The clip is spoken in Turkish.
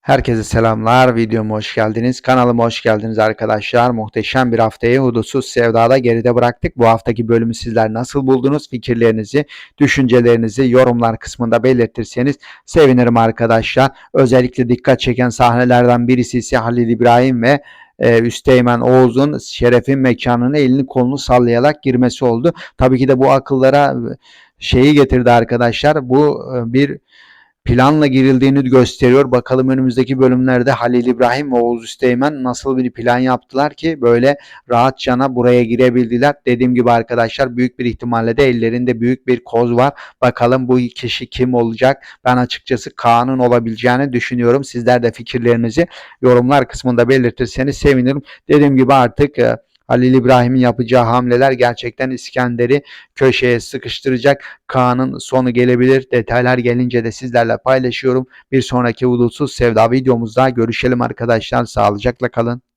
Herkese selamlar. Videoma hoş geldiniz. Kanalıma hoş geldiniz arkadaşlar. Muhteşem bir haftayı hudutsuz sevdada geride bıraktık. Bu haftaki bölümü sizler nasıl buldunuz? Fikirlerinizi, düşüncelerinizi yorumlar kısmında belirtirseniz sevinirim arkadaşlar. Özellikle dikkat çeken sahnelerden birisi ise Halil İbrahim ve e, Üsteğmen Oğuz'un şerefin mekanına elini kolunu sallayarak girmesi oldu. Tabii ki de bu akıllara e, şeyi getirdi arkadaşlar. Bu e, bir planla girildiğini gösteriyor. Bakalım önümüzdeki bölümlerde Halil İbrahim ve Oğuz Üsteğmen nasıl bir plan yaptılar ki böyle rahatçana buraya girebildiler. Dediğim gibi arkadaşlar büyük bir ihtimalle de ellerinde büyük bir koz var. Bakalım bu kişi kim olacak? Ben açıkçası Kaan'ın olabileceğini düşünüyorum. Sizler de fikirlerinizi yorumlar kısmında belirtirseniz sevinirim. Dediğim gibi artık e, Halil İbrahim'in yapacağı hamleler gerçekten İskender'i köşeye sıkıştıracak. Kaan'ın sonu gelebilir. Detaylar gelince de sizlerle paylaşıyorum. Bir sonraki Hudutsuz Sevda videomuzda görüşelim arkadaşlar. Sağlıcakla kalın.